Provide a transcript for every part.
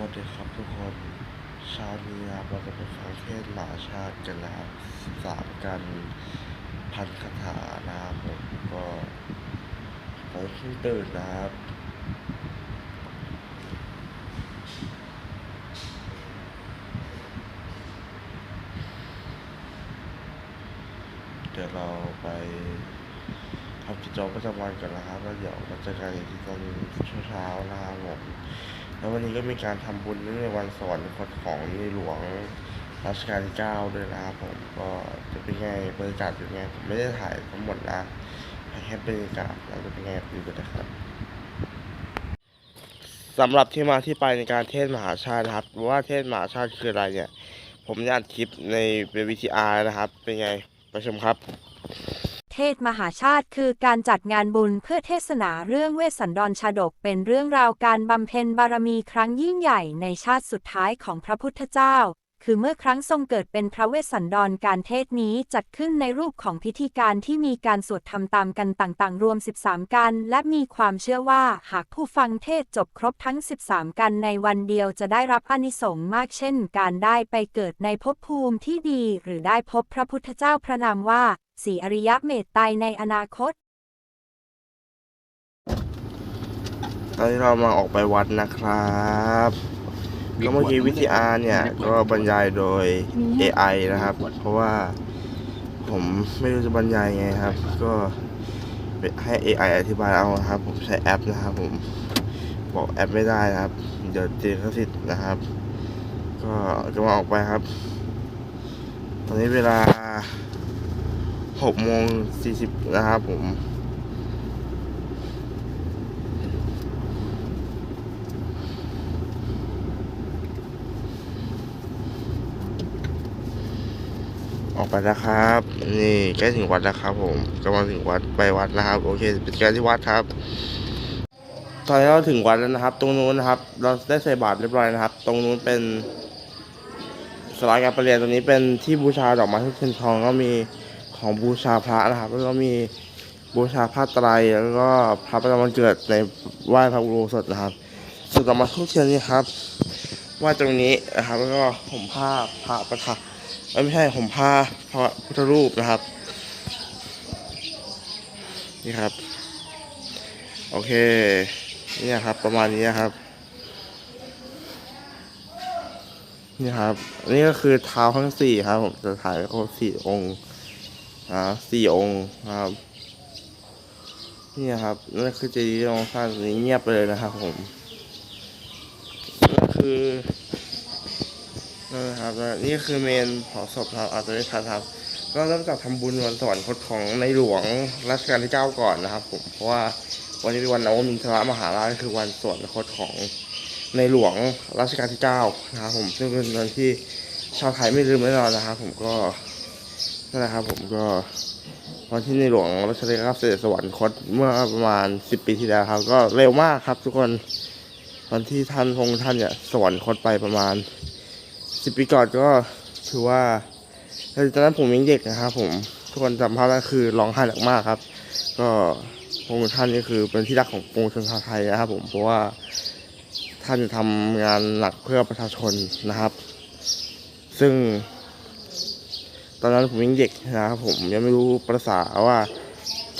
วัสดีครับทุกคนเช้านี้นะครับเราจะไปฟังเทศน์มหาชาติกันนะครับสามกันพันคาถานะครับผมก็ผมเพิ่งตื่นนะครับเดี๋ยวเราไปทำกิจวัตรประจำวันกันนะครับแล้วเดี๋ยวมาจอกันอีกทีตอนเช้าๆนะครับผม แล้ววันนี้ก็มีการทำบุญในวันสวรรคตของในหลวงรัชกาลที่เก้าด้วยนะครับผมก็จะเป็นไงบรรยากาศเป็นไงผมไม่ได้ถ่ายทั้งหมดนะถ่ายแค่บรรยากาศแล้วจะเป็นไงดูกันนะครับสำหรับที่มาที่ไปในการเทศมหาชาติครับว่าเทศมหาชาติคืออะไรเนี่ย ผมได้อัดคลิปในเป็นวิทีอาร์นะครับ เป็นไงไปชมครับ เทศมหาชาติคือการจัดงานบุญเพื่อเทศนาเรื่องเวสสันดรชาดกเป็นเรื่องราวการบำเพ็ญบารมีครั้งยิ่งใหญ่ในชาติสุดท้ายของพระพุทธเจ้า คือเมื่อครั้งทรงเกิดเป็นพระเวสสันดรการเทศนี้จัดขึ้นในรูปของพิธีการที่มีการสวดทำตามกันต่างๆ รวม 13 กัน และมีความเชื่อว่าหากผู้ฟังเทศจบครบทั้ง 13 กันในวันเดียวจะได้รับอานิสงส์มากเช่น การได้ไปเกิดในภพภูมิที่ดี หรือได้พบพระพุทธเจ้าพระนามว่า สีอริยเมตไตรในอนาคต ตอนนี้เรามาออกไปวัดนะครับก็เมื่อกี้วิทยาเนี่ย ก็บรรยายโดย AI นะครับ เพราะว่าผมไม่รู้จะบรรยายไงครับ ก็ให้ AI อธิบายเอาครับ ผมใช้แอปนะครับ ผมบอกแอปไม่ได้นะครับ เดี๋ยวเจอเขาสิทธิ์นะครับ ก็จะมาออกไปครับ ตอนนี้เวลา 6โมง40นะครับผมออกไปแล้วครับ นี่ใกล้ถึงวัดแล้วครับ ผมกำลังถึงวัดไปวัดนะครับ โอเคเป็นการที่วัดครับ ตอนนี้เราถึงวัดแล้วนะครับ ตรงนู้นนะครับ เราได้ใส่บาตรเรียบร้อยนะครับ ตรงนู้นเป็นสลาการประเรียนตรงนี้เป็นที่บูชาดอกไม้ทุกเทียนทองก็มี ของบูชาพระนะครับ แล้วก็มีบูชาผ้าไตรแล้วก็พระประจำวันเกิดในไหว้พระอุโบสถนะครับส่วนดอม้ทุกเทียนนี่ครับไหว้ตรงนี้นะครับ แล้วก็ห่มผ้าพระประทับไม่ใช่ผมพาพระพุทธรูปนะครับนี่ครับ โอเคนี่ครับประมาณนี้ครับนี่ครับนนี้ก็คือเท้าทั้งสี่ครับ ผมจะถ่ายเขาสี่องค์ อ่าสี่องค์นะครับนี่ครับนั่นคือเจดีย์องค์ท่านนี้เงียบไปเลยนะครับผมนั่นคือนั่นนะครับนี่คือเมนเผาศพครับอาจจะไม่ทันครับก็เริ่มจากทำบุญวันสวรรคตของในหลวงรัชกาลที่เก้าก่อนนะครับ ผมเพราะว่าวันนี้เป็นวันนวมินทรมหาราชคือวันสวรรคตของในหลวงรัชกาลที่เก้านะครับผมซึ่งเป็นวันที่ชาวไทยไม่ลืมแน่นอนนะครับ ผมก็ นั่นแหละครับผมก็วันที่ในหลวงรัชกาลที่เก้าเสด็จสวรรคตเมื่อประมาณสิบปีที่แล้วครับ ก็เร็วมากครับ ทุกคนวันที่ท่านพรงท่านเนี่ยสวรรคตไปประมาณสิบปีก่อนก็ถือว่าตอนนั้นผมยังเด็กนะครับผมทุกคนจำภาพได้คือร้องไห้หนักมากครับ ก็พรงท่านนี่คือเป็นที่รักของปวงชนชาวไทยนะครับ ผมเพราะว่าท่านจะทำงานหนักเพื่อประชาชนนะครับ ซึ่ง ตอนนั้นผมยังเด็กนะครับผมยังไม่รู้ภาษาว่า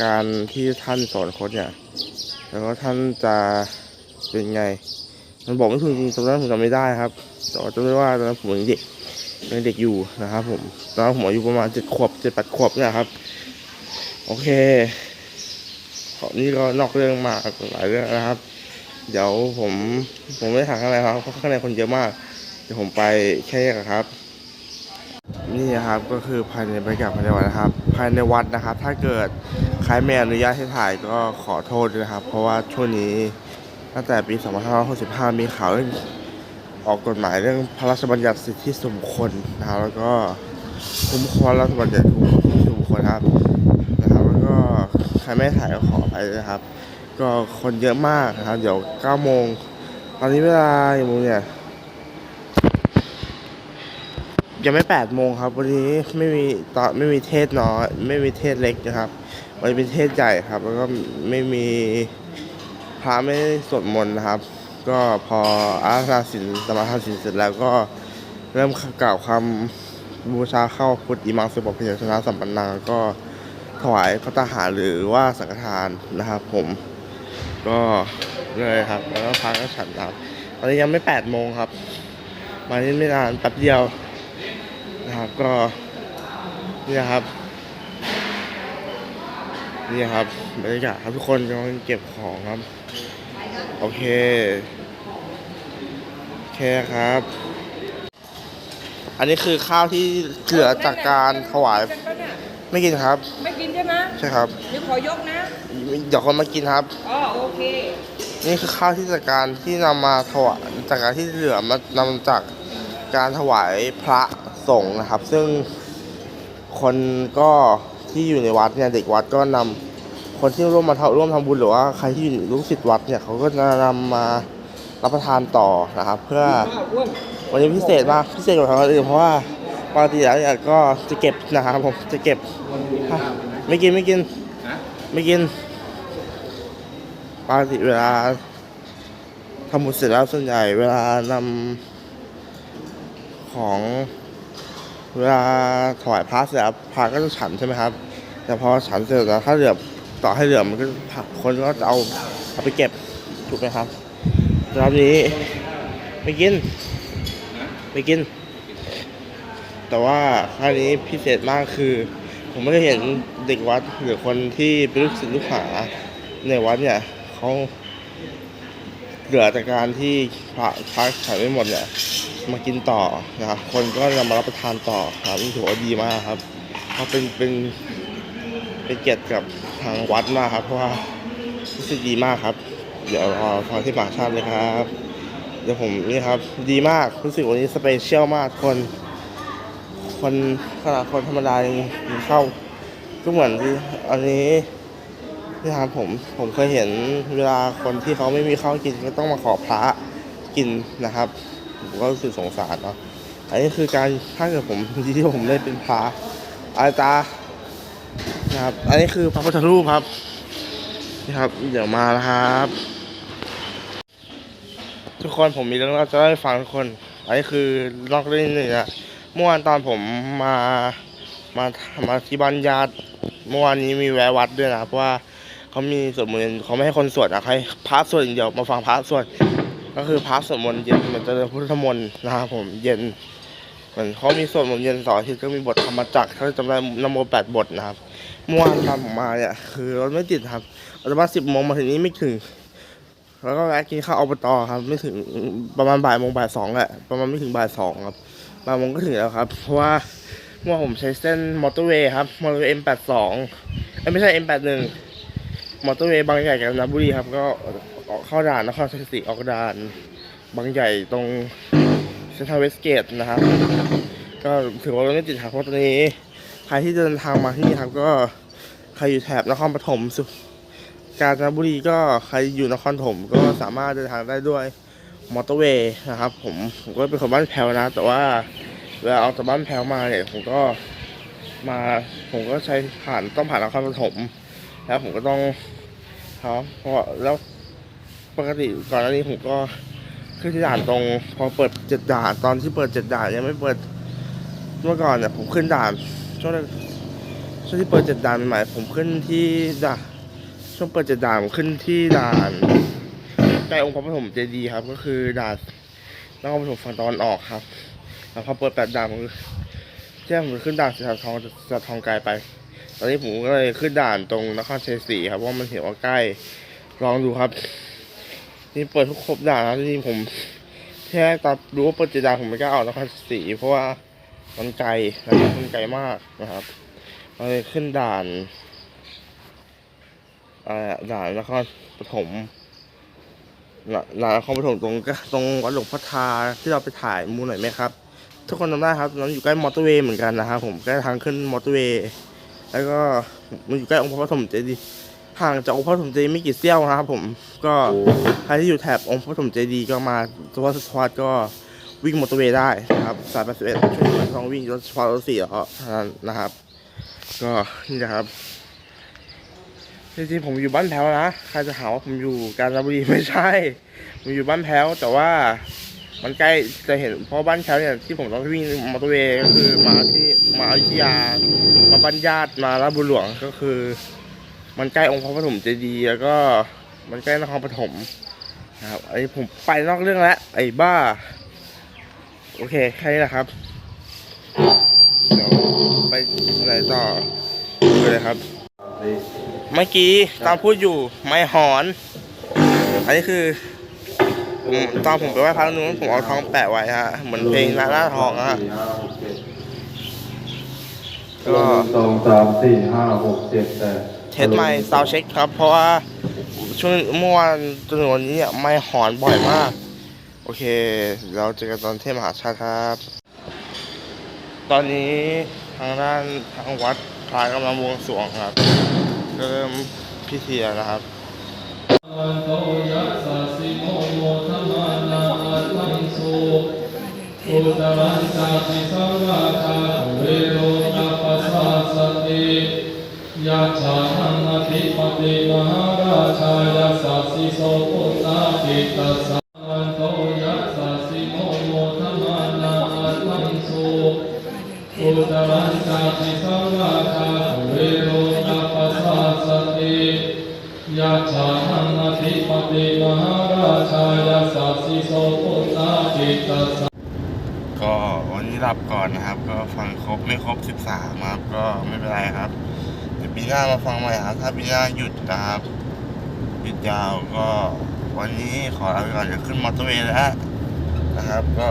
การที่ท่านสอนโค้ดเนี่ยแล้วก็ท่านจะเป็นไง มันบอกไม่ถูกจริงตอนนั้นผมจำไม่ได้ครับแต่จำได้ว่าตอนนั้นผมยังเด็กยังเด็กอยู่นะครับ ผมตอนนั้นผมอายุประมาณเจ็ดขวบเจ็ดแปดขวบเนี่ยครับ โอเคขอนี่ก็นอกเรื่องมากหลายเรื่องนะครับ เดี๋ยวผมผมไม่ได้ถายข้างในครับเพราะข้างในคนเยอะมาก เดี๋ยวผมไปแค่นี้ก่อนครับ นี่นะครับก็คือภายในบรรยากาศภายในวัดนะครับ ภายในวัดนะครับ ถ้าเกิดใครไม่อนุญาตให้ถ่ายก็ขอโทษด้วยนะครับ เพราะว่าช่วงนี้ตั้งแต่ปี 2565 มีข่าวเรื่องออกกฎหมายเรื่องพระราชบัญญัติสิทธิส่วนบุคคลนะครับแล้วก็คุ้มครองพระราชบัญญัติคุ้มครองสิทธิส่วนบุคคลครับนะครับแล้วก็ใครไม่ถ่ายก็ขอไปนะครับ ก็คนเยอะมากนะครับ เดี๋ยว9โมงตอนนี้เวลากี่โมงเนี่ย ยังไม่8โมงครับ วันนี้ไม่มีตอนไม่มีเทศน้อยไม่มีเทศเล็กนะครับ วันนี้เป็นเทศใหญ่ครับ แล้วก็ไม่มีพระไม่สวดมนต์นะครับ ก็พออาราธนสมาทานศีลเสร็จแล้วก็เริ่มกล่าวคำบูชาเข้าพุทธอิมังสุปพยัญชนะสัมปันนังก็ถวายพระตาหารหรือว่าสังฆทานนะครับ ผมก็เลยครับ แล้วก็พักก็ฉันนะครับตอนนี้ยังไม่แปดโมงครับ มานี่ไม่นานแป๊บเดียว นะครับก็นี่นะครับนี่ครับบรรยากาศครับทุกคนกำลังเก็บของครับ โอเคโอเคครับ อันนี้คือข้าวที่เหลือจากการถวายฉันปะเนี่ยไม่กินครับ ไม่กินใช่ไหมใช่ครับเดี๋ยวขอยกนะเดี๋ยวคนมากินครับอ๋อโอเคนี่คือข้าวที่จากการที่นำมาถวายจากการที่เหลือมานำจากการถวายพระ สงฆ์นะครับ ซึ่งคนก็ที่อยู่ในวัดเนี่ยเด็กวัดก็นำคนที่ร่วมมาทำร่วมทำบุญหรือว่าใครที่อยู่ลูกศิษย์วัดเนี่ยเขาก็จะนำมารับประทานต่อนะครับ เพื่อวนวันนี้พิเศษมากพิเศษกว่าครั้งอื่นเพราะว่าปกติแล้วเนี่ยก็จะเก็บนะครับผมจะเก็บไม่กินไม่กินไม่กินปกติเวลาทำบุญเสร็จแล้วส่วนใหญ่เวลานำของ เวลาถวายพระเสร็จแล้วพระก็จะฉันใช่ไหมครับ แต่พอฉันเสร็จแล้วถ้าเหลือต่อให้เหลือมันก็คนก็จะเอาเอาไปเก็บถูกไหมครับรอบนี้ไม่กินไปกิน แต่ว่าครั้งนี้พิเศษมากคือ ผมไม่เคยเห็นเด็กวัดหรือคนที่เป็นลูกศิษย์ลูกหาในวัดเนี่ยเขาเหลือจากการที่พระพักขายไม่หมดเนี่ย มากินต่อนะครับ คนก็นำมารับประทานต่อครับถือว่าดีมากครับเขาเป็นเป็นเป็นเกียรติกับทางวัดมากครับ เพราะว่ารู้สึกดีมากครับ เดี๋ยวรอฟังที่ปากชาติเลยครับ เดี๋ยวผมนี่ครับ ดีมากรู้สึกวันนี้สเปเชียลมากคน คนขนาดคนธรรมดายังยังเข้าก็เหมือนที่อันนี้นี่ครับผมผมเคยเห็นเวลาคนที่เขาไม่มีข้าวกินก็ต้องมาขอพระกินนะครับ ผมก็รู้สึกสงสารเนาะอันนี้คือการถ้าเกิดผมที่ผมได้เป็นพระอาจารย์นะครับอันนี้คือพระพุทธรูปครับนี่ครับเดี๋ยวมาแล้วครับ ทุกคนผมมีเรื่องเล่าจะเล่าให้ฟังทุกคน อันนี้คือนอกเรื่องนี่นะเมื่อวานตอนผมมามามาที่บ้านญาติเมื่อวานนี้มีแวะวัดด้วยนะเพราะว่าเขามีสวดมนต์เขาไม่ให้คนสวดอะให้พระสวดอย่างเดียวมาฟังพระสวด ก็คือพระสวดมนต์เย็นเหมือนเจริญพุทธมนต์นะครับผมเย็นเหมือนเขามีสวดมนต์เย็นสอาทิตย์ก็มีบทธรรมจักรถ้าจำได้นโมแปดบทนะครับเมื่อวานตอนผมมาเนี่ยคือรถไม่ติดครับอาตมาสิบโมงมาถึงนี้ไม่ถึง แล้วก็แวะกินข้าวอบตครับ ไม่ถึงประมาณบ่ายโมงบ่ายสองแหละประมาณไม่ถึงบ่ายสองครับบ่ายโมงก็ถึงแล้วครับ เพราะว่าเมื่อผมใช้เส้นมอเตอร์เวย์ครับมอเตอร์เวย์ M82 เอ้ยไม่ใช่ M81 มแปดหนึ่งมอเตอร์เวย์บางใหญ่กาญจนบุรีครับก็ ออกเข้าด่านนครชัยศรีออกด่าน บางใหญ่ตรงเซ็นทรัลเวสเกตนะครับ ก็ถือว่ารถไม่ติดครับเพราะตอนนี้ใครที่เดินทางมาที่นี่ครับก็ใครอยู่แถบนครปฐมสุกาญจนบุรีก็ใครอยู่นครปฐมก็สามารถเดินทางได้ด้วยมอเตอร์เวย์นะครับ ผมผมก็เป็นคนบ้านแพรวนะ แต่ว่าเวลาออกจากบ้านแพรวมาเนี่ยผมก็มาผมก็ใช้ผ่านต้องผ่านนครปฐมแล้วผมก็ต้องครับเพราะแล้ว ปกติก่อนหน้านี้ผมก็ขึ้นที่ด่านตรง พอเปิดเจ็ดด่านตอนที่เปิดเจ็ดด่านยังไม่เปิดเมื่อก่อนเนี่ยผมขึ้นด่านช่วงช่วงที่เปิดเจ็ดด่านใหม่ผมขึ้นที่ด่านช่วงเปิดเจ็ดด่านผมขึ้นที่ด่านใกล้องค์พระปฐมเจดีย์ครับ ก็คือด่านนครปฐมฝั่งตะวันออกครับแล้วพอเปิดแปดด่านผมแจ้งผมขึ้นด่านสะทองสะทองไกลไป ตอนนี้ผมก็เลยขึ้นด่านตรงนครชัยศรีครับเพราะว่ามันเห็นว่าใกล้ลองดูครับ นี่เปิดทุกครบด่านแล้วนี่ผมแค่ตอนรู้ว่าเปิดเจ็ดด่านผมไม่กล้าออกนครศรีเพราะว่ามันไกลนะครับมันไกลมากนะครับเลยขึ้นด่านอ่าด่านนครปฐมด่านด่านครปฐมตรงก็ตรงวัดหลวงพ่อทาที่เราไปถ่ายมูหน่อยไหมครับ ทุกคนจำได้ครับตอนนั้นอยู่ใกล้มอเตอร์เวย์เหมือนกันนะครับผมใกล้ทางขึ้นมอเตอร์เวย์แล้วก็มันอยู่ใกล้องค์พระปฐมเจดีย์ ห่างจากองค์พระปฐมเจดีย์ไม่กี่เสี้ยวนะครับผมก็ใครที่อยู่แถบองค์พระปฐมเจดีย์ก็มาสวัสดิ์สวัสดิ์ก็วิ่งมอเตอร์เวย์ได้นะครับสาย81ช่วงนี้ต้องวิ่งรถเฉพาะรถสี่ล้อเท่านั้นนะครับ ก็นี่นะครับจริงๆผมอยู่บ้านแพ้วนะใครจะหาว่าผมอยู่กาญจนบุรีไม่ใช่ผมอยู่บ้านแพ้วแต่ว่ามันใกล้จะเห็นเพราะบ้านแพ้วเนี่ยที่ผมต้องวิ่งมอเตอร์เวย์ก็คือมาที่มาอยุธยามาบ้านญาติมาลาบุหลวงก็คือ มันใกล้องค์พระปฐมเจดีย์แล้วก็มันใกล้นครปฐมนะครับไอ้ผมไปนอกเรื่องแล้วไอ้บ้า โอเคแค่นี้แหละครับเดี๋ยวไปไหนต่อดูเลยครับ เมื่อกี้ตอนพูดอยู่ไม่หอน อันนี้คือผมตอนผมไปไหว้พระนู้นผมเอาทองแปะไว้ฮะเหมือนเพลงหน้าหน้าทองอะฮะก็สองสามสี่ห้าหกเจ็ดแปด เทสไมค์ซาวเช็คครับ เพราะว่าช่วงเมื่อวานจนถึงวันนี้เนี่ยไม่หอนบ่อยมาก โอเค เราเจอกันตอนเทพมหาชาติครับ ตอนนี้ทางด้านทางวัดพระกำลังบวงสรวงครับก็เริ่มพิธีแล้วนะครับอุตรังสาปิสังวาคาเวโรตัปปสสะสติ ยะชาหังอธิปติมหาราชายัสสสิโสปุตตาปิตัสสะวันโตยัสสสิโมโมทมานาอัตถังสุอุตรังสาปิสังวาคาเวโรตัปปสสะสติยะชาหังอธิปติมหาราชายัสสสิโสปุตตาปิตัสสะก็วันนี้หลับก่อนนะครับ ก็ฟังครบไม่ครบ 13ครับก็ไม่เป็นไรครับ ปีหน้ามาฟังใหม่ครับถ้าปีหน้าหยุดนะครับหยุดยาวก็วันนี้ขอลาไปก่อนเดี๋ยวขึ้นมอเตอร์เวย์แล้วนะครับ ก็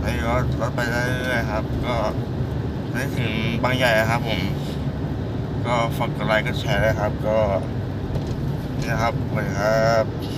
ไปรถรถไปเรื่อยๆครับ ก็ได้ถึงบางใหญ่ครับ ผม ก็ฝากกดไลค์กดแชร์ด้ครับ ก็นี่นะครับสวัสดีครับ